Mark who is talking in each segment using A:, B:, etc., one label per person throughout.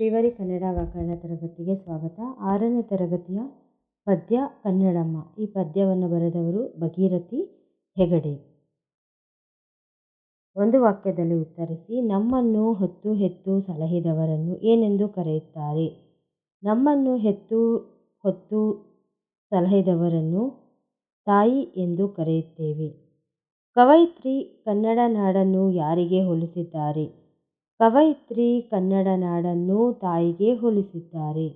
A: ಶ್ರೀವಾರಿ ಕನ್ನಡ ವ್ಯಾಕರಣ ತರಗತಿಗೆ ಸ್ವಾಗತ. ಆರನೇ ತರಗತಿಯ ಪದ್ಯ ಕನ್ನಡಮ್ಮ. ಈ ಪದ್ಯವನ್ನು ಬರೆದವರು ಭಗೀರಥಿ ಹೆಗಡೆ. ಒಂದು ವಾಕ್ಯದಲ್ಲಿ ಉತ್ತರಿಸಿ, ನಮ್ಮನ್ನು ಹೊತ್ತು ಹೆತ್ತು ಸಲಹಿದವರನ್ನು ಏನೆಂದು ಕರೆಯುತ್ತಾರೆ? ನಮ್ಮನ್ನು ಹೆತ್ತು ಹೊತ್ತು ಸಲಹಿದವರನ್ನು ತಾಯಿ ಎಂದು ಕರೆಯುತ್ತೇವೆ. ಕವಯಿತ್ರಿ ಕನ್ನಡ ನಾಡನ್ನು ಯಾರಿಗೆ ಹೋಲಿಸಿದ್ದಾರೆ? ಕವಯಿತ್ರಿ ಕನ್ನಡ ನಾಡನ್ನು ತಾಯಿಗೆ ಹೋಲಿಸಿದ್ದಾರೆ.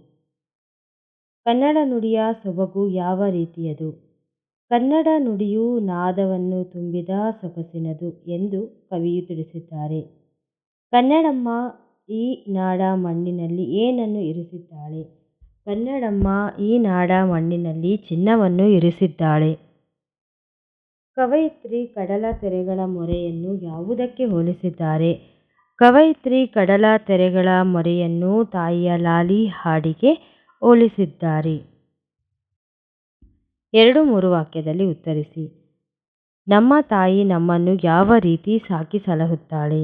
A: ಕನ್ನಡ ನುಡಿಯ ಸೊಬಗು ಯಾವ ರೀತಿಯದು? ಕನ್ನಡ ನುಡಿಯು ನಾದವನ್ನು ತುಂಬಿದ ಸೊಗಸಿನದು ಎಂದು ಕವಿಯು ತಿಳಿಸಿದ್ದಾರೆ. ಕನ್ನಡಮ್ಮ ಈ ನಾಡ ಮಣ್ಣಿನಲ್ಲಿ ಏನನ್ನು ಇರಿಸಿದ್ದಾಳೆ? ಕನ್ನಡಮ್ಮ ಈ ನಾಡ ಮಣ್ಣಿನಲ್ಲಿ ಚಿನ್ನವನ್ನು ಇರಿಸಿದ್ದಾಳೆ. ಕವಯಿತ್ರಿ ಕಡಲ ತೆರೆಗಳ ಮೊರೆಯನ್ನು ಯಾವುದಕ್ಕೆ ಹೋಲಿಸಿದ್ದಾರೆ? ಕವಯಿತ್ರಿ ಕಡಲ ತೆರೆಗಳ ಮೊರೆಯನ್ನು ತಾಯಿಯ ಲಾಲಿ ಹಾಡಿಗೆ ಹೋಲಿಸಿದ್ದಾರೆ. ಎರಡು ಮೂರು ವಾಕ್ಯದಲ್ಲಿ ಉತ್ತರಿಸಿ. ನಮ್ಮ ತಾಯಿ ನಮ್ಮನ್ನು ಯಾವ ರೀತಿ ಸಾಕಿ ಸಲಹುತ್ತಾಳೆ?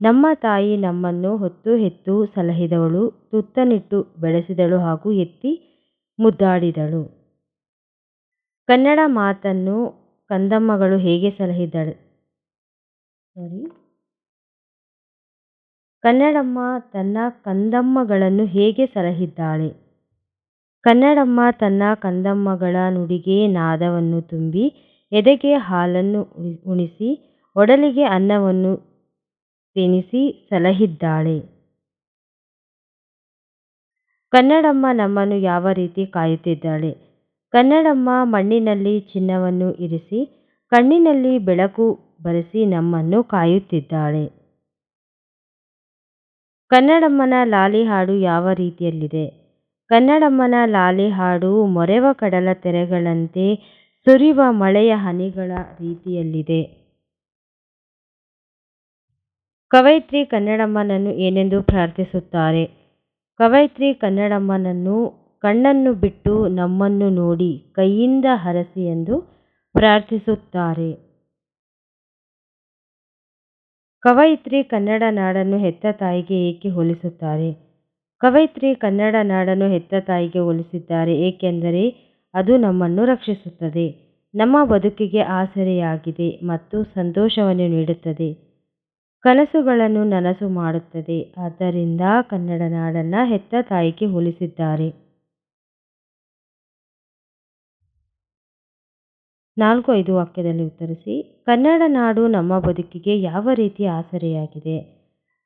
A: ನಮ್ಮ ತಾಯಿ ನಮ್ಮನ್ನು ಹೊತ್ತು ಹೆತ್ತು ಸಲಹಿದವಳು, ತುತ್ತನಿಟ್ಟು ಬೆಳೆಸಿದಳು ಹಾಗೂ ಎತ್ತಿ ಮುದ್ದಾಡಿದಳು. ಕನ್ನಡ ಮಾತನ್ನು ಕಂದಮ್ಮಗಳು ಹೇಗೆ ಸಲಹಿದಳು ಸಾರಿ. ಕನ್ನಡಮ್ಮ ತನ್ನ ಕಂದಮ್ಮಗಳನ್ನು ಹೇಗೆ ಸಲಹಿದ್ದಾಳೆ ಕನ್ನಡಮ್ಮ ತನ್ನ ಕಂದಮ್ಮಗಳ ನುಡಿಗೆ ನಾದವನ್ನು ತುಂಬಿ, ಎದೆಗೆ ಹಾಲನ್ನು ಉಣಿಸಿ, ಒಡಲಿಗೆ ಅನ್ನವನ್ನು ತಿನಿಸಿ ಸಲಹಿದ್ದಾಳೆ ಕನ್ನಡಮ್ಮ ನಮ್ಮನ್ನು ಯಾವ ರೀತಿ ಕಾಯುತ್ತಿದ್ದಾಳೆ? ಕನ್ನಡಮ್ಮ ಮಣ್ಣಿನಲ್ಲಿ ಚಿನ್ನವನ್ನು ಇರಿಸಿ, ಕಣ್ಣಿನಲ್ಲಿ ಬೆಳಕು ಬರೆಸಿ ನಮ್ಮನ್ನು ಕಾಯುತ್ತಿದ್ದಾಳೆ. ಕನ್ನಡಮ್ಮನ ಲಾಲಿ ಹಾಡು ಯಾವ ರೀತಿಯಲ್ಲಿದೆ? ಕನ್ನಡಮ್ಮನ ಲಾಲಿ ಹಾಡು ಮೊರೆವ ಕಡಲ ತೆರೆಗಳಂತೆ ಸುರಿವ ಮಳೆಯ ಹನಿಗಳ ರೀತಿಯಲ್ಲಿದೆ. ಕವಯಿತ್ರಿ ಕನ್ನಡಮ್ಮನನ್ನು ಏನೆಂದು ಪ್ರಾರ್ಥಿಸುತ್ತಾರೆ? ಕವಯಿತ್ರಿ ಕನ್ನಡಮ್ಮನನ್ನು ಕಣ್ಣನ್ನು ಬಿಟ್ಟು ನಮ್ಮನ್ನು ನೋಡಿ ಕೈಯಿಂದ ಹರಸಿ ಎಂದು ಪ್ರಾರ್ಥಿಸುತ್ತಾರೆ. ಕವಯಿತ್ರಿ ಕನ್ನಡ ನಾಡನ್ನು ಹೆತ್ತ ತಾಯಿಗೆ ಏಕೆ ಹೋಲಿಸುತ್ತಾರೆ? ಕವಯಿತ್ರಿ ಕನ್ನಡ ನಾಡನ್ನು ಹೆತ್ತ ತಾಯಿಗೆ ಹೋಲಿಸಿದ್ದಾರೆ ಏಕೆಂದರೆ ಅದು ನಮ್ಮನ್ನು ರಕ್ಷಿಸುತ್ತದೆ. ನಮ್ಮ ಬದುಕಿಗೆ ಆಸರೆಯಾಗಿದೆ ಮತ್ತು ಸಂತೋಷವನ್ನು ನೀಡುತ್ತದೆ. ಕನಸುಗಳನ್ನು ನನಸು ಮಾಡುತ್ತದೆ. ಆದ್ದರಿಂದ ಕನ್ನಡ ನಾಡನ್ನು ಹೆತ್ತ ತಾಯಿಗೆ ಹೋಲಿಸಿದ್ದಾರೆ. ನಾಲ್ಕು ಐದು ವಾಕ್ಯದಲ್ಲಿ ಉತ್ತರಿಸಿ, ಕನ್ನಡ ನಾಡು ನಮ್ಮ ಬದುಕಿಗೆ ಯಾವ ರೀತಿ ಆಸರೆಯಾಗಿದೆ?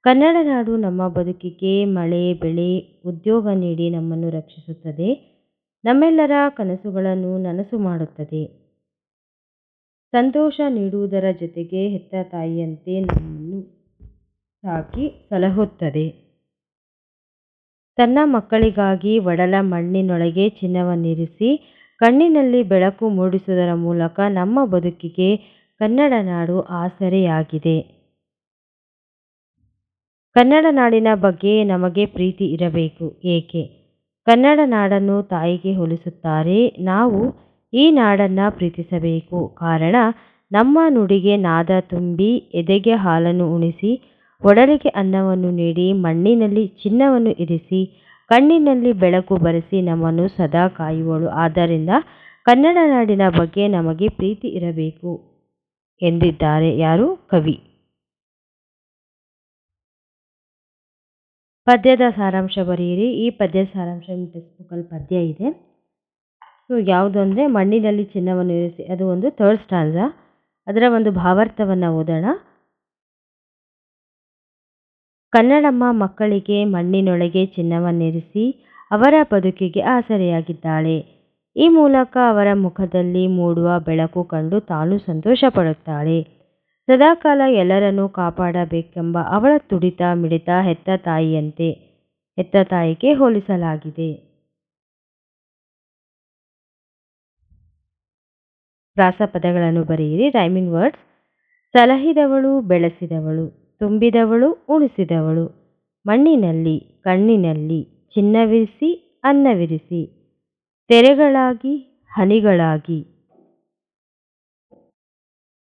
A: ಕನ್ನಡ ನಾಡು ನಮ್ಮ ಬದುಕಿಗೆ ಮಳೆ, ಬೆಳೆ, ಉದ್ಯೋಗ ನೀಡಿ ನಮ್ಮನ್ನು ರಕ್ಷಿಸುತ್ತದೆ. ನಮ್ಮೆಲ್ಲರ ಕನಸುಗಳನ್ನು ನನಸು ಮಾಡುತ್ತದೆ. ಸಂತೋಷ ನೀಡುವುದರ ಜೊತೆಗೆ ಹೆತ್ತ ತಾಯಿಯಂತೆ ನಮ್ಮನ್ನು ಸಾಕಿ ಸಲಹುತ್ತದೆ. ತನ್ನ ಮಕ್ಕಳಿಗಾಗಿ ಒಡಲ ಮಣ್ಣಿನೊಳಗೆ ಚಿನ್ನವನ್ನಿರಿಸಿ ಕಣ್ಣಿನಲ್ಲಿ ಬೆಳಕು ಮೂಡಿಸುವುದರ ಮೂಲಕ ನಮ್ಮ ಬದುಕಿಗೆ ಕನ್ನಡ ನಾಡು ಆಸರೆಯಾಗಿದೆ. ಕನ್ನಡ ನಾಡಿನ ಬಗ್ಗೆ ನಮಗೆ ಪ್ರೀತಿ ಇರಬೇಕು. ಏಕೆ? ಕನ್ನಡ ನಾಡನ್ನು ತಾಯಿಗೆ ಹೋಲಿಸುತ್ತಾರೆ, ನಾವು ಈ ನಾಡನ್ನು ಪ್ರೀತಿಸಬೇಕು. ಕಾರಣ, ನಮ್ಮ ನುಡಿಗೆ ನಾದ ತುಂಬಿ ಎದೆಗೆ ಹಾಲನ್ನು ಉಣಿಸಿ, ಒಡಲಿಗೆ ಅನ್ನವನ್ನು ನೀಡಿ, ಮಣ್ಣಿನಲ್ಲಿ ಚಿನ್ನವನ್ನು ಇರಿಸಿ ಕಣ್ಣಿನಲ್ಲಿ ಬೆಳಕು ಬರೆಸಿ ನಮ್ಮನ್ನು ಸದಾ ಕಾಯುವಳು. ಆದ್ದರಿಂದ ಕನ್ನಡ ನಾಡಿನ ಬಗ್ಗೆ ನಮಗೆ ಪ್ರೀತಿ ಇರಬೇಕು ಎಂದಿದ್ದಾರೆ ಯಾರು? ಕವಿ. ಪದ್ಯದ ಸಾರಾಂಶ ಬರೆಯಿರಿ. ಈ ಪದ್ಯದ ಸಾರಾಂಶ ನಿಮ್ಮ ಟೆಕ್ಸ್ಟ್ ಬುಕ್ಕಲ್ಲಿ ಪದ್ಯ ಇದೆ. ಸೊ ಯಾವುದು ಅಂದರೆ ಮಣ್ಣಿನಲ್ಲಿ ಚಿನ್ನವನ್ನು ಇರಿಸಿ, ಅದು ಒಂದು ಥರ್ಡ್ ಸ್ಟಾನ್ಸ ಅದರ ಒಂದು ಭಾವಾರ್ಥವನ್ನು ಓದೋಣ. ಕನ್ನಡಮ್ಮ ಮಕ್ಕಳಿಗೆ ಮಣ್ಣಿನೊಳಗೆ ಚಿನ್ನವನ್ನಿರಿಸಿ ಅವರ ಬದುಕಿಗೆ ಆಸರೆಯಾಗಿದ್ದಾಳೆ. ಈ ಮೂಲಕ ಅವರ ಮುಖದಲ್ಲಿ ಮೂಡುವ ಬೆಳಕು ಕಂಡು ತಾನು ಸಂತೋಷ ಪಡುತ್ತಾಳೆ ಸದಾಕಾಲ ಎಲ್ಲರನ್ನೂ ಕಾಪಾಡಬೇಕೆಂಬ ಅವಳ ತುಡಿತ ಮಿಡಿತ ಹೆತ್ತ ತಾಯಿಯಂತೆ, ಹೆತ್ತ ತಾಯಿಗೆ ಹೋಲಿಸಲಾಗಿದೆ. ಪ್ರಾಸಪದಗಳನ್ನು ಬರೆಯಿರಿ ರೈಮಿಂಗ್ ವರ್ಡ್ಸ್ ಸಲಹಿದವಳು, ಬೆಳೆಸಿದವಳು. ತುಂಬಿದವಳು, ಉಣಿಸಿದವಳು. ಮಣ್ಣಿನಲ್ಲಿ, ಕಣ್ಣಿನಲ್ಲಿ ಚಿನ್ನವಿರಿಸಿ, ಅನ್ನವಿರಿಸಿ. ತೆರೆಗಳಾಗಿ, ಹನಿಗಳಾಗಿ.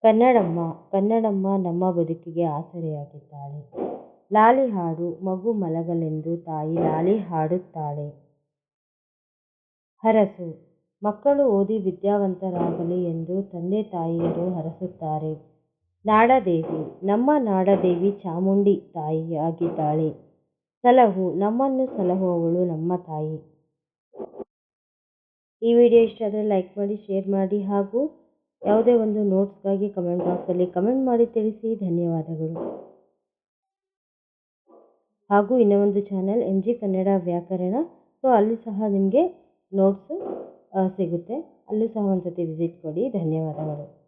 A: ಕನ್ನಡಮ್ಮ ಕನ್ನಡಮ್ಮ ನಮ್ಮ ಬದುಕಿಗೆ ಆಸರೆಯಾಗಿದ್ದಾಳೆ. ಲಾಲಿ ಹಾಡು ಮಗು ಮಲಗಲೆಂದು ತಾಯಿ ಲಾಲಿ ಹಾಡುತ್ತಾಳೆ. ಹರಸು, ಮಕ್ಕಳು ಓದಿ ವಿದ್ಯಾವಂತರಾಗಲಿ ಎಂದು ತಂದೆ ತಾಯಿಯರು ಹರಸುತ್ತಾರೆ. ನಾಡದೇವಿ, ನಮ್ಮ ನಾಡದೇವಿ ಚಾಮುಂಡಿ ತಾಯಿಯಾಗಿದ್ದಾಳೆ ಸಲಹು, ನಮ್ಮನ್ನು ಸಲಹುವವಳು ನಮ್ಮ ತಾಯಿ. ಈ ವಿಡಿಯೋ ಇಷ್ಟ ಆದರೆ ಲೈಕ್ ಮಾಡಿ, ಶೇರ್ ಮಾಡಿ ಹಾಗೂ ಯಾವುದೇ ಒಂದು ನೋಟ್ಸ್ಗಾಗಿ ಕಮೆಂಟ್ ಬಾಕ್ಸಲ್ಲಿ ಕಮೆಂಟ್ ಮಾಡಿ ತಿಳಿಸಿ. ಧನ್ಯವಾದಗಳು. ಹಾಗೂ ಇನ್ನೊಂದು ಚಾನಲ್ ಎಂ ಜಿ ಕನ್ನಡ ವ್ಯಾಕರಣ. ಸೊ, ಅಲ್ಲಿ ಸಹ ನಿಮಗೆ ನೋಟ್ಸು ಸಿಗುತ್ತೆ. ಅಲ್ಲೂ ಸಹ ಒಂದು ಸತಿ ವಿಸಿಟ್ ಕೊಡಿ. ಧನ್ಯವಾದಗಳು.